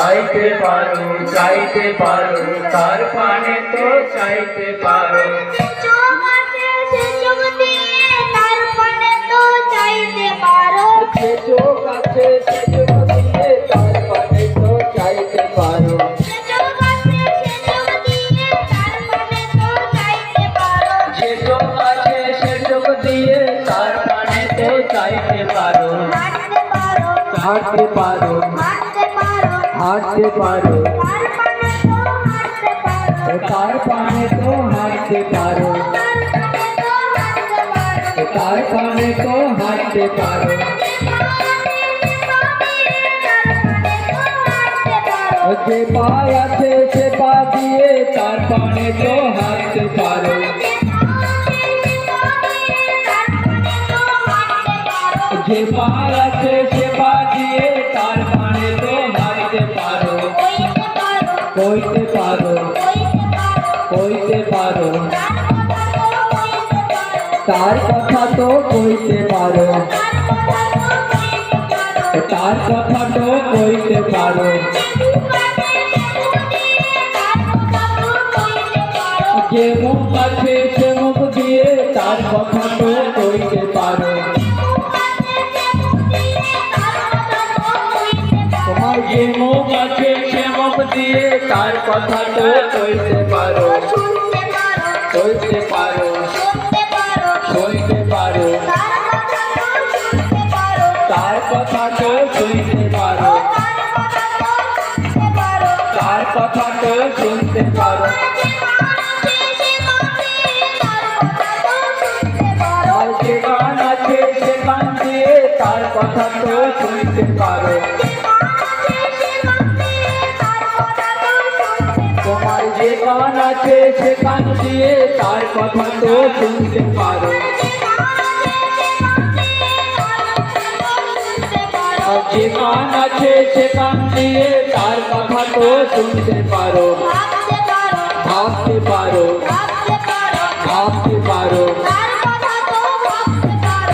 চাইতে পারো চাইতে পারো তার পানে তো চাইতে পারো। তার পানে তো চাইতে পারো। চোখ আছে পারো হাঁটতে পারো তার পানে তো হাঁটতে পারো তার পানে তো হাঁটতে পারো তার পানে তো হাঁটতে পারো যে পা আছে সে পা দিয়ে তার পানে তো হাঁটতে পারো যে কইতে পারো কইতে পারো। তার কথা তো কইতে পারো। তার কথা তো কইতে পারো। যে মুখ আছে সে মুখ দিয়ে তার কথা তো কইতে পারো। তোমার যে মুখ আছে, সে মুখ দিয়ে তার কথা তো কইতে পারো? কইতে পারো? কথা তো শুনতে পারো। যে গান আছে সে গান দিয়ে তার কথা তো শুনতে পারো। ভাবতে পারো। ভাবতে পারো।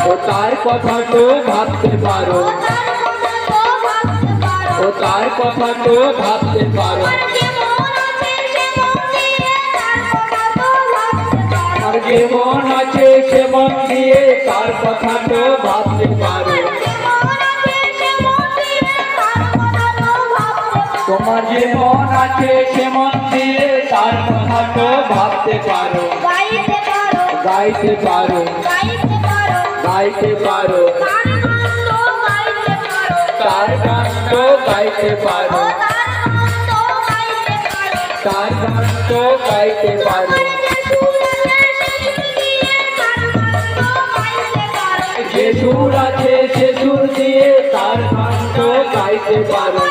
ও তার কথা তো ভাবতে পারো। ও তার কথা তো ভাবতে পারো। আর যে মন আছে সে মন দিয়ে তার কথা তো ভাবতে পারো। তোমার যে আছে সে মন দিয়ে তার কথা তো ভাবতে পারো। গাইতে পারো। গাইতে পারো। তার গান তো গাইতে পারো। তার গান তো গাইতে পারো। সুর আছে সে সুর দিয়ে, তার তো গাইতে পারো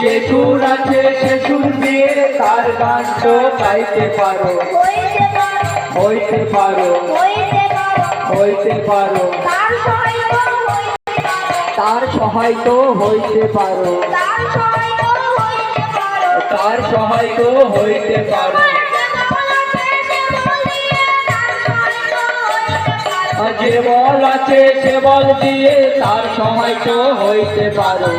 যে সুর আছে সে সুর দিয়ে, তার তো গাইতে পারো। হইতে পারো। হইতে পারো। তার সহায় তো হইতে পারো। তার সহায় তো হইতে পারো। আর যে বল আছে, সে বল দিয়ে তার সহায় তো হইতে পারো।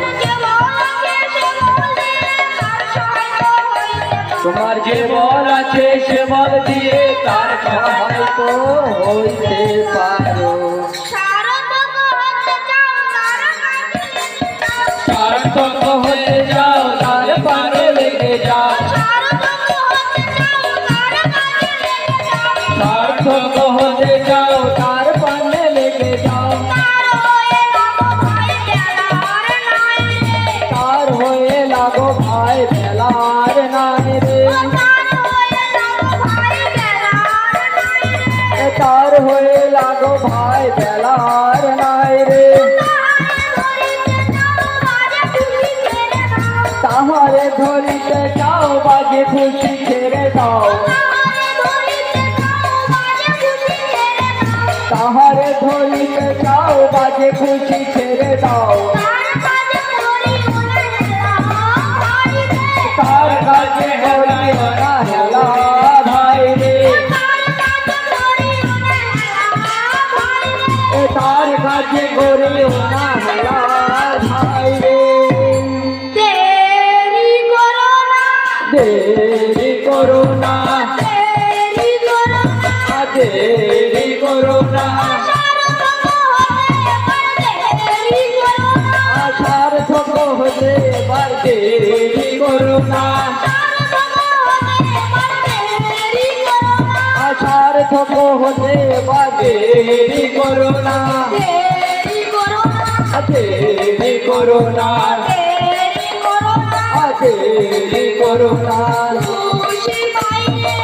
তোমার যে বল আছে, সে বল দিয়ে তার সহায় তো হইতে পারো। হয়ে যাও, তার পানে লেগে যাও। সার্থক যাও, তার তার হয়ে লাগো ভাই, বেলার নাই রে। তাহারে ধরিতে যাও বাজে খুশি ছেড়ে দাও। তাহারে ধরিতে যাও বাজে খুশি কাজে করিও না ভাই রে। দেরি করো না। দেরি করো না। দেরি করো না। দেরি করো না। সারথক হতে এবার দেরি করো না। সার্থক হতে পারে দেরি করো না। দেরি করো দেবী করুণা দেবী করুণা খুশি পাইলে।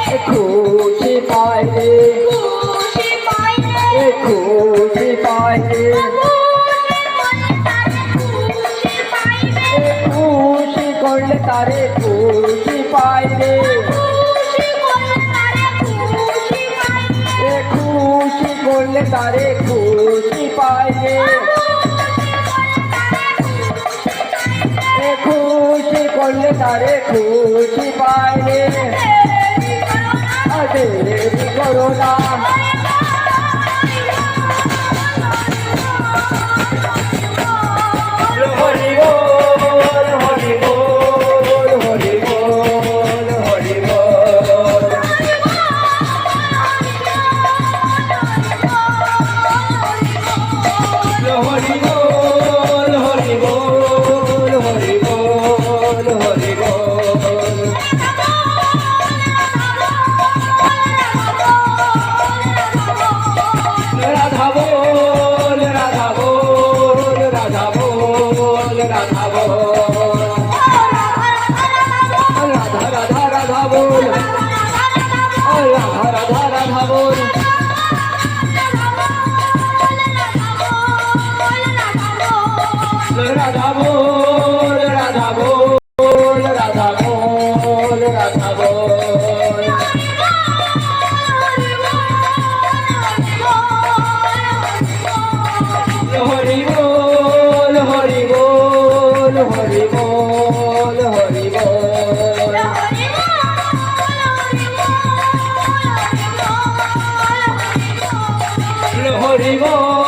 খুশি পাইলে। খুশি করলে তারে খুশি পাইলে। খুশি করলে তারে করলে তারে খুশি পায় দেরি করো না রাধা বল 起